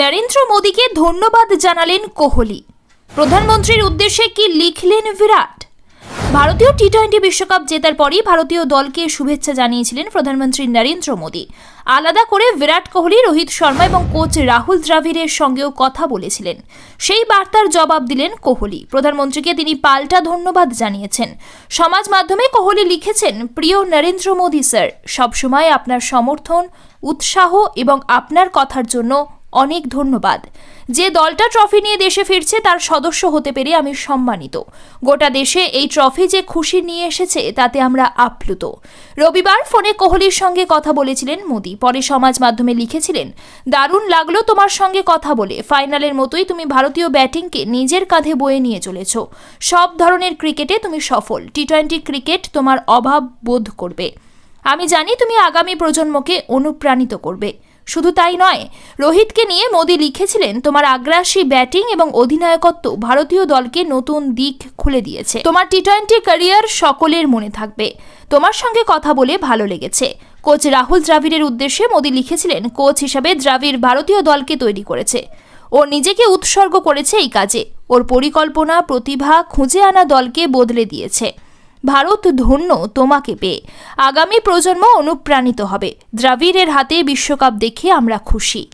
নরেন্দ্র মোদীকে ধন্যবাদ জানালেন কোহলি। প্রধানমন্ত্রীর উদ্দেশ্যে কি লিখলেন বিরাট? ভারতীয় টি টোয়েন্টি বিশ্বকাপ জেতার পরই ভারতীয় দলকে শুভেচ্ছা জানিয়েছিলেন প্রধানমন্ত্রী নরেন্দ্র মোদী। আলাদা করে বিরাট কোহলি, রোহিত শর্মা এবং কোচ রাহুল দ্রাবিড়ের সঙ্গেও কথা বলেছিলেন। সেই বার্তার জবাব দিলেন কোহলি। প্রধানমন্ত্রীকে তিনি পাল্টা ধন্যবাদ জানিয়েছেন। সমাজ মাধ্যমে কোহলি লিখেছেন, প্রিয় নরেন্দ্র মোদী স্যার, সবসময় আপনার সমর্থন, উৎসাহ এবং আপনার কথার জন্য অনেক ধন্যবাদ। যে দলটা ট্রফি নিয়ে দেশে ফিরছে, তার সদস্য হতে পেরে আমি সম্মানিত। গোটা দেশে এই ট্রফি যে খুশি নিয়ে এসেছে, তাতে আমরা আপ্লুত। রবিবার ফোনে কোহলির সঙ্গে কথা বলেছিলেন মোদি। পরে সমাজ মাধ্যমে লিখেছিলেন, দারুণ লাগল তোমার সঙ্গে কথা বলে। ফাইনালের মতোই তুমি ভারতীয় ব্যাটিংকে নিজের কাঁধে বয়ে নিয়ে চলেছ। সব ধরনের ক্রিকেটে তুমি সফল। টি টোয়েন্টি ক্রিকেট তোমার অভাব বোধ করবে। আমি জানি তুমি আগামী প্রজন্মকে অনুপ্রাণিত করবে। শুধু তাই নয়, রোহিতকে নিয়ে মোদি লিখেছিলেন, তোমার আগ্রাসী ব্যাটিং এবং অধিনায়কত্ব ভারতীয় দলকে নতুন দিক খুলে দিয়েছে। তোমার টি টোয়েন্টি ক্যারিয়ার সকলের মনে থাকবে। তোমার সঙ্গে কথা বলে ভালো লেগেছে। কোচ রাহুল দ্রাবিড়ের উদ্দেশ্যে মোদি লিখেছিলেন, কোচ হিসাবে দ্রাবিড় ভারতীয় দলকে তৈরি করেছে। ও নিজেকে উৎসর্গ করেছে এই কাজে। ওর পরিকল্পনা, প্রতিভা খুঁজে আনা দলকে বদলে দিয়েছে। ভারত ধন্য তোমাকে পেয়ে। আগামী প্রজন্ম অনুপ্রাণিত হবে। দ্রাবিড়ের হাতে বিশ্বকাপ দেখে আমরা খুশি।